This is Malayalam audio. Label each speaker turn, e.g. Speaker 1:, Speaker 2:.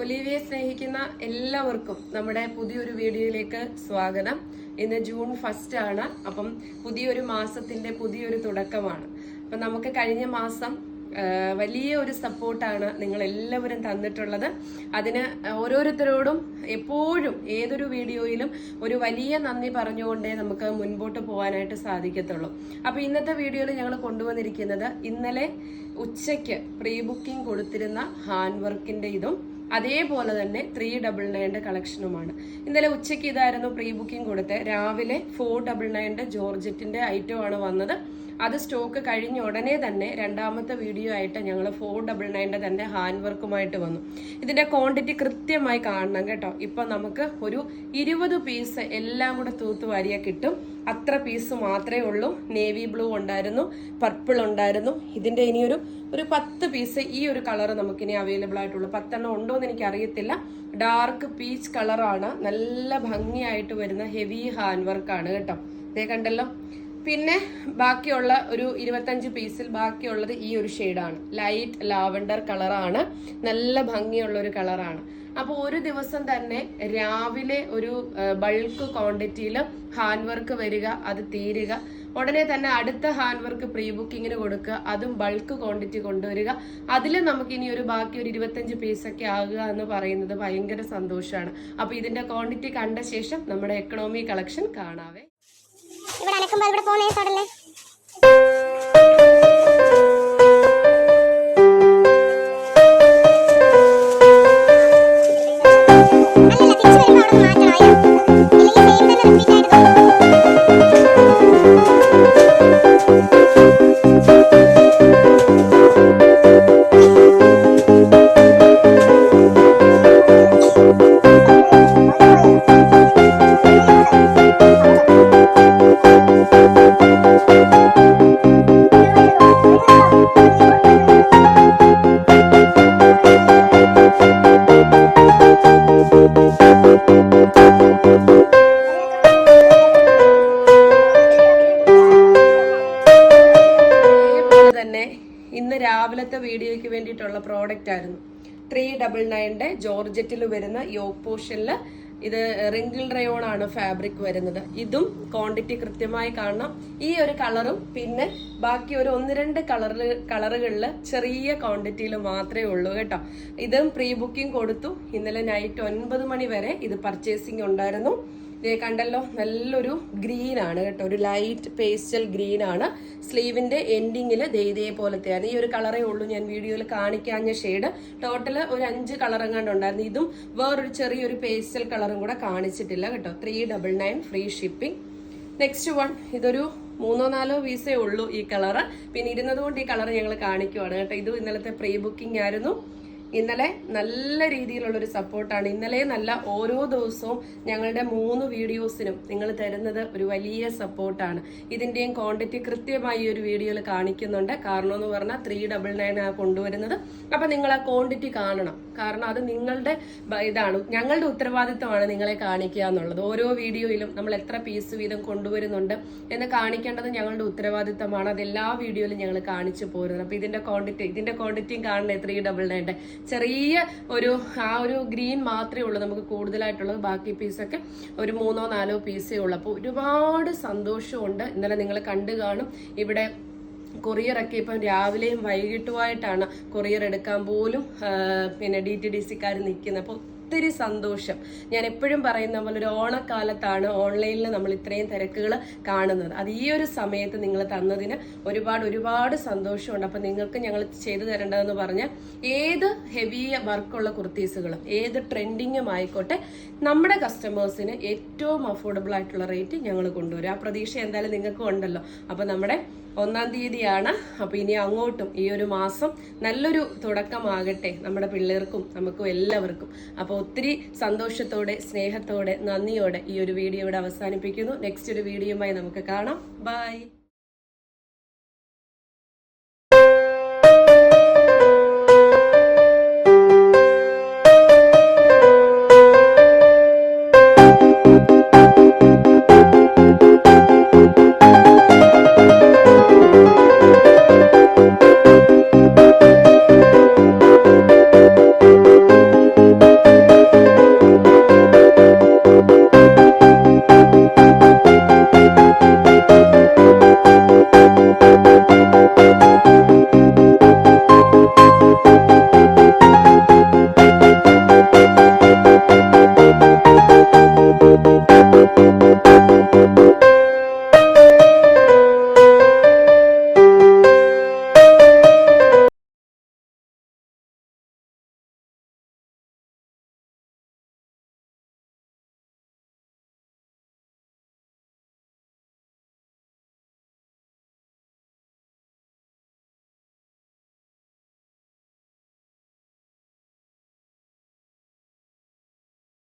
Speaker 1: ഒലിവിയെ സ്നേഹിക്കുന്ന എല്ലാവർക്കും നമ്മുടെ പുതിയൊരു വീഡിയോയിലേക്ക് സ്വാഗതം. ഇന്ന് ജൂൺ ഫസ്റ്റ് ആണ്. അപ്പം പുതിയൊരു മാസത്തിന്റെ പുതിയൊരു തുടക്കമാണ്. അപ്പം നമുക്ക് കഴിഞ്ഞ മാസം വലിയ ഒരു സപ്പോർട്ടാണ് നിങ്ങൾ എല്ലാവരും തന്നിട്ടുള്ളത്. അതിന് ഓരോരുത്തരോടും എപ്പോഴും ഏതൊരു വീഡിയോയിലും ഒരു വലിയ നന്ദി പറഞ്ഞുകൊണ്ടേ നമുക്ക് മുൻപോട്ട് പോകാനായിട്ട് സാധിക്കത്തുള്ളൂ. അപ്പോൾ ഇന്നത്തെ വീഡിയോയിൽ ഞങ്ങൾ കൊണ്ടുവന്നിരിക്കുന്നത് ഇന്നലെ ഉച്ചയ്ക്ക് പ്രീ ബുക്കിംഗ് കൊടുത്തിരുന്ന ഹാൻഡ് വർക്കിന്റെ ഇതും അതേപോലെ തന്നെ ത്രീ ഡബിൾ നയന്റെ കളക്ഷനുമാണ് ഇന്നലെ ഉച്ചയ്ക്ക് ഇതായിരുന്നു പ്രീ ബുക്കിംഗ് കൊടുത്ത് രാവിലെ ഫോർ ഡബിൾ നയന്റെ ജോർജറ്റിന്റെ ഐറ്റമാണ് വന്നത്. അത് സ്റ്റോക്ക് കഴിഞ്ഞ ഉടനെ തന്നെ രണ്ടാമത്തെ വീഡിയോ ആയിട്ട് ഞങ്ങൾ ഫോർ ഡബിൾ നയന്റെ തന്നെ ഹാൻഡ് വർക്കുമായിട്ട് വന്നു. ഇതിന്റെ ക്വാണ്ടിറ്റി കൃത്യമായി കാണണം കേട്ടോ. ഇപ്പം നമുക്ക് ഒരു ഇരുപത് പീസ് എല്ലാം കൂടെ തൂത്തുവാരിയ കിട്ടും. അത്ര പീസ് മാത്രമേ ഉള്ളൂ. നേവി ബ്ലൂ ഉണ്ടായിരുന്നു പർപ്പിൾ ഉണ്ടായിരുന്നു. ഇതിന്റെ ഇനിയൊരു ഒരു പത്ത് പീസ് ഈ ഒരു കളർ നമുക്കിനി അവൈലബിൾ ആയിട്ടുള്ളൂ. പത്തെണ്ണം ഉണ്ടോ എന്ന് എനിക്ക് അറിയത്തില്ല ഡാർക്ക് പീച്ച് കളറാണ് നല്ല ഭംഗിയായിട്ട് വരുന്ന ഹെവി ഹാൻഡ് വർക്കാണ് കേട്ടോ. ഇതേ കണ്ടല്ലോ. പിന്നെ ബാക്കിയുള്ള ഒരു ഇരുപത്തഞ്ച് പീസിൽ ബാക്കിയുള്ളത് ഈ ഒരു ഷെയ്ഡാണ് ലൈറ്റ് ലാവണ്ടർ കളറാണ് നല്ല ഭംഗിയുള്ള ഒരു കളറാണ് അപ്പോൾ ഒരു ദിവസം തന്നെ രാവിലെ ഒരു ബൾക്ക് ക്വാണ്ടിറ്റിയിൽ ഹാൻഡ് വർക്ക് വരിക അത് തീരുക. ഉടനെ തന്നെ അടുത്ത ഹാൻഡ് വർക്ക് പ്രീ ബുക്കിങ്ങിന് കൊടുക്കുക അതും ബൾക്ക് ക്വാണ്ടിറ്റി കൊണ്ടുവരിക. അതിൽ നമുക്ക് ഇനി ഒരു ബാക്കി ഒരു ഇരുപത്തഞ്ച് പീസൊക്കെ ആകുക എന്ന് പറയുന്നത് ഭയങ്കര സന്തോഷമാണ് അപ്പോൾ ഇതിന്റെ ക്വാണ്ടിറ്റി കണ്ട ശേഷം നമ്മുടെ എക്കണോമി കളക്ഷൻ കാണാവേ.
Speaker 2: ഇവിടെ അനക്കുമ്പോൾ ഇവിടെ പോന്നേ തന്നെ
Speaker 1: ഇന്ന് രാവിലത്തെ വീഡിയോയ്ക്ക് വേണ്ടിയിട്ടുള്ള പ്രോഡക്റ്റ് ആയിരുന്നു. ത്രീ ഡബിൾ നയന്റെ ജോർജറ്റിൽ വരുന്ന യോഗ് പോർഷനിൽ ഇത് റിങ്കിൾ റയോൺ ആണ് ഫാബ്രിക് വരുന്നത്. ഇതും ക്വാണ്ടിറ്റി കൃത്യമായി കാണണം. ഈ ഒരു കളറും പിന്നെ ബാക്കി ഒരു ഒന്ന് രണ്ട് കളറിൽ കളറുകളിൽ ചെറിയ ക്വാണ്ടിറ്റിയിൽ മാത്രമേ ഉള്ളൂ കേട്ടോ. ഇതും പ്രീ ബുക്കിംഗ് കൊടുത്തു. ഇന്നലെ നൈറ്റ് ഒൻപത് മണി വരെ ഇത് പർച്ചേസിംഗ് ഉണ്ടായിരുന്നു. ദേ കണ്ടല്ലോ നല്ലൊരു ഗ്രീൻ ആണ് കേട്ടോ. ഒരു ലൈറ്റ് പേസ്റ്റൽ ഗ്രീൻ ആണ്. സ്ലീവിന്റെ എൻഡിങ്ങിൽ പോലത്തെ പോലത്തെയാണ് ഈ ഒരു കളറേ ഉള്ളൂ ഞാൻ വീഡിയോയിൽ കാണിക്കാഞ്ഞ ഷെയ്ഡ് ടോട്ടൽ ഒരു അഞ്ച് കളർ എങ്ങാണ്ട് ഇതും വേറൊരു ചെറിയൊരു പേസ്റ്റൽ കളറും കൂടെ കാണിച്ചിട്ടില്ല കേട്ടോ. Three double nine free shipping next one ഇതൊരു മൂന്നോ നാലോ വീസേ ഉള്ളൂ ഈ കളറ് പിന്നെ ഇരുന്നത് കൊണ്ട് ഈ കളർ ഞങ്ങൾ കാണിക്കുവാണ് കേട്ടോ. ഇത് ഇന്നലത്തെ പ്രീ ബുക്കിംഗ് ആയിരുന്നു. ഇന്നലെ നല്ല രീതിയിലുള്ള ഒരു സപ്പോർട്ടാണ്. ഇന്നലെ നല്ല ഓരോ ദിവസവും ഞങ്ങളുടെ മൂന്ന് വീഡിയോസിനും നിങ്ങൾ തരുന്നത് ഒരു വലിയ സപ്പോർട്ടാണ്. ഇതിന്റെയും ക്വാണ്ടിറ്റി കൃത്യമായി ഒരു വീഡിയോയിൽ കാണിക്കുന്നുണ്ട്. കാരണം എന്ന് പറഞ്ഞാൽ ത്രീ ഡബിൾ നയൻ ആണ് കൊണ്ടുവരുന്നത്. അപ്പം നിങ്ങൾ ആ ക്വാണ്ടിറ്റി കാണണം. കാരണം അത് നിങ്ങളുടെ ഇതാണ്. ഞങ്ങളുടെ ഉത്തരവാദിത്തമാണ് നിങ്ങളെ കാണിക്കുക എന്നുള്ളത്. ഓരോ വീഡിയോയിലും നമ്മൾ എത്ര പീസ് വീതം കൊണ്ടുവരുന്നുണ്ട് എന്ന് കാണിക്കേണ്ടത് ഞങ്ങളുടെ ഉത്തരവാദിത്തമാണ് അത് എല്ലാ വീഡിയോയിലും ഞങ്ങൾ കാണിച്ചു പോരുന്നത്. അപ്പം ഇതിന്റെ ക്വാണ്ടിറ്റി ഇതിന്റെ ക്വാണ്ടിറ്റിയും കാണണേ ത്രീ ഡബിൾ നയന്റെ ചെറിയ ഒരു ആ ഒരു ഗ്രീൻ മാത്രമേ ഉള്ളൂ നമുക്ക് കൂടുതലായിട്ടുള്ളത്. ബാക്കി പീസൊക്കെ ഒരു മൂന്നോ നാലോ പീസേ ഉള്ളൂ. അപ്പോൾ ഒരുപാട് സന്തോഷമുണ്ട്. ഇന്നലെ നിങ്ങൾ കണ്ടു കാണും. ഇവിടെ കൊറിയറൊക്കെ ഇപ്പം രാവിലെയും വൈകിട്ടുമായിട്ടാണ് കൊറിയർ എടുക്കാൻ പോലും പിന്നെ ഡി ടി ഡി സിക്കാർ നിൽക്കുന്നത് അപ്പോൾ ഒത്തിരി സന്തോഷം. ഞാൻ എപ്പോഴും പറയുന്ന പോലെ ഒരു ഓണക്കാലത്താണ് ഓൺലൈനിൽ നമ്മൾ ഇത്രയും തിരക്കുകൾ കാണുന്നത്. അത് ഈ ഒരു സമയത്ത് നിങ്ങൾ തന്നതിന് ഒരുപാട് ഒരുപാട് സന്തോഷമുണ്ട്. അപ്പം നിങ്ങൾക്ക് ഞങ്ങൾ ചെയ്തു തരേണ്ടതെന്ന് പറഞ്ഞാൽ ഏത് ഹെവി വർക്കുള്ള കുർത്തീസുകളും ഏത് ട്രെൻഡിങ്ങും ആയിക്കോട്ടെ നമ്മുടെ കസ്റ്റമേഴ്സിന് ഏറ്റവും അഫോർഡബിൾ ആയിട്ടുള്ള റേറ്റ് ഞങ്ങൾ കൊണ്ടുവരും. ആ പ്രതീക്ഷ എന്തായാലും നിങ്ങൾക്കും ഉണ്ടല്ലോ. അപ്പം നമ്മുടെ ഒന്നാം തീയതിയാണ്. അപ്പോൾ ഇനി അങ്ങോട്ടും ഈ ഒരു മാസം നല്ലൊരു തുടക്കമാകട്ടെ. നമ്മുടെ പിള്ളേർക്കും നമുക്കും എല്ലാവർക്കും. അപ്പോൾ ഒത്തിരി സന്തോഷത്തോടെ സ്നേഹത്തോടെ നന്ദിയോടെ ഈ ഒരു വീഡിയോ ഇവിടെ അവസാനിപ്പിക്കുന്നു. നെക്സ്റ്റ് ഒരു വീഡിയോയുമായി നമുക്ക് കാണാം. ബൈ